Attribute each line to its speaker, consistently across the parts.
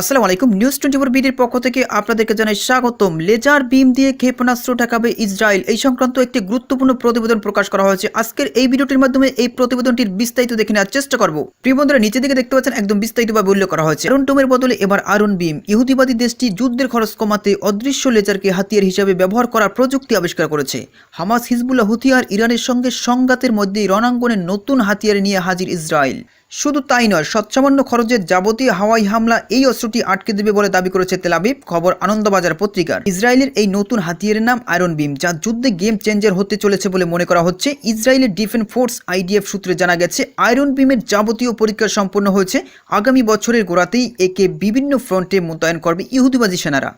Speaker 1: আসসালামু আলাইকুম। News twenty four বিডির পক্ষ থেকে আপনাদেরকে জানাই স্বাগতম। লেজার বিম দিয়ে ক্ষেপণাস্ত্র ঠেকাবে ইসরায়েল। এই সংক্রান্ত একটি গুরুত্বপূর্ণ প্রতিবেদন প্রকাশ করা হয়েছে। আজকের এই ভিডিওটির মাধ্যমে এই প্রতিবেদনটির বিস্তারিত দেখে নেওয়ার চেষ্টা করব। প্রিয় বন্ধুরা নিচে দিকে দেখতে পাচ্ছেন একদম বিস্তারিতভাবে উল্লেখ করা হয়েছে। আয়রন টোমের বদলে এবার আরুন বিম ইহুদিবাদী দেশটি যুদ্ধের খরচ কমাতে অদৃশ্য লেজারকে হাতিয়ার হিসাবে ব্যবহার করার প্রযুক্তি আবিষ্কার করেছে। হামাস, হিজবুল্লাহ, হুথিয়ার, ইরানের সঙ্গে সংঘাতের মধ্যেই রণাঙ্গনে নতুন হাতিয়ার নিয়ে হাজির ইসরায়েল। শুধু তাই নয় সৎসামান্য খরচের যাবতীয় হাওয়াই হামলা, এই অস্ত্রটি আটকে দেবে বলে দাবি করেছে তেলাবিব খবর আনন্দবাজার পত্রিকার। ইসরায়েলের এই নতুন হাতিয়ারের নাম আয়রন বিম, যা যুদ্ধে গেম চেঞ্জার হতে চলেছে বলে মনে করা হচ্ছে। ইসরায়েলের ডিফেন্স ফোর্স আইডিএফ সূত্রে জানা গেছে, আয়রন বিমের যাবতীয় পরীক্ষা সম্পন্ন হয়েছে। আগামী বছরের গোড়াতেই একে বিভিন্ন ফ্রন্টে মোতায়েন করবে ইহুদিবাদী সেনারা।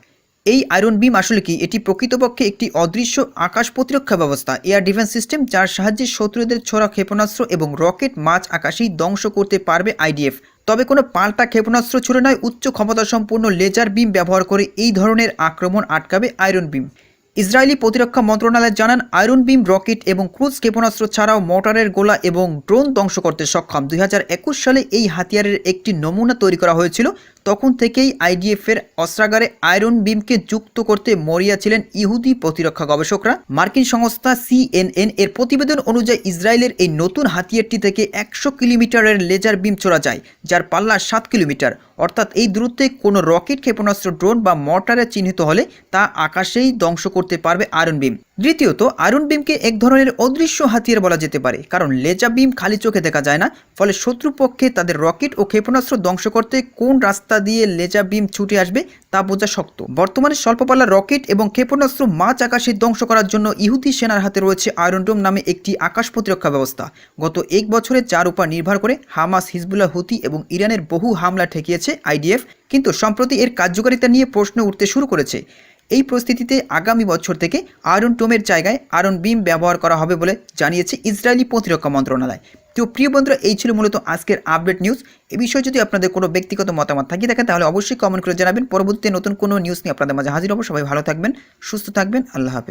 Speaker 1: এই আয়রন বিম আসলে কি? এটি প্রকৃতপক্ষে একটি অদৃশ্য আকাশ প্রতিরক্ষা ব্যবস্থা। এয়ার ডিফেন্স সিস্টেম, যার সাহায্যে শত্রুদের ছোড়া ক্ষেপণাস্ত্র এবং রকেট মাছ আকাশেই ধ্বংস করতে পারবে আইডিএফ। তবে কোনো পাল্টা ক্ষেপণাস্ত্র ছুড়ে নয়, উচ্চ ক্ষমতা সম্পূর্ণ লেজার বিম ব্যবহার করে এই ধরনের আক্রমণ আটকাবে আয়রন বিম। ইসরায়েলি প্রতিরক্ষা মন্ত্রণালয় জানান, আয়রন বিম, রকেট এবং ক্রুজ ক্ষেপণাস্ত্র ছাড়াও মোটরের গোলা এবং ড্রোন ধ্বংস করতে সক্ষম। দুই হাজার একুশ সালে এই হাতিয়ারের একটি নমুনা তৈরি করা হয়েছিল তখন থেকেই আইডিএফের অস্ত্রাগারে আয়রন বিমকে যুক্ত করতে মরিয়া ছিলেন ইহুদি প্রতিরক্ষা গবেষকরা। মার্কিন সংস্থা সিএনএন এর প্রতিবেদন অনুযায়ী ইসরায়েলের এই নতুন হাতিয়ারটি থেকে একশো কিলোমিটারের লেজার বিম ছোড়া যায়, যার পাল্লা সাত কিলোমিটার। অর্থাৎ এই দূরত্বে কোনো রকেট, ক্ষেপণাস্ত্র, ড্রোন বা মর্টারে চিহ্নিত হলে তা আকাশেই ধ্বংস করতে পারবে আয়রন বিম। দ্বিতীয়ত, আয়রন বিমকে এক ধরনের অদৃশ্য হাতিয়ার বলা যেতে পারে, কারণ লেজার বিম খালি চোখে দেখা যায় না, ফলে শত্রুপক্ষে তাদের রকেট ও ক্ষেপণাস্ত্র ধ্বংস করতে কোন রাস্তা দিয়ে লেজা বিম ছুটে আসবে, তা বোঝা শক্ত। বর্তমানে স্বল্পপাল্লার রকেট এবং ক্ষেপণাস্ত্র মাছ আকাশে ধ্বংস করার জন্য ইহুদি সেনার হাতে রয়েছে আয়রন ডোম নামে একটি আকাশ প্রতিরক্ষা ব্যবস্থা। গত এক বছরে যার উপর নির্ভর করে হামাস, হিজবুল্লাহ, হুতি এবং ইরানের বহু হামলা ঠেকিয়েছে আইডিএফ, কিন্তু সম্প্রতি এর কার্যকারিতা নিয়ে প্রশ্ন উঠতে শুরু করেছে। এই পরিস্থিতিতে আগামী বছর থেকে আয়রন টোমের জায়গায় আয়রন বিম ব্যবহার করা হবে বলে জানিয়েছে ইসরায়েলি প্রতিরক্ষা মন্ত্রণালয়। তো প্রিয় বন্ধুরা, এই ছিল মূলত আজকের আপডেট নিউজ এ বিষয়ে যদি আপনাদের কোনো ব্যক্তিগত মতামত থাকে, দেখেন তাহলে অবশ্যই কমেন্ট করে জানাবেন। পরবর্তীতে নতুন কোনো নিউজ নিয়ে আপনাদের মাঝে হাজির হব। সবাই ভালো থাকবেন, সুস্থ থাকবেন। আল্লাহ হাফেজ।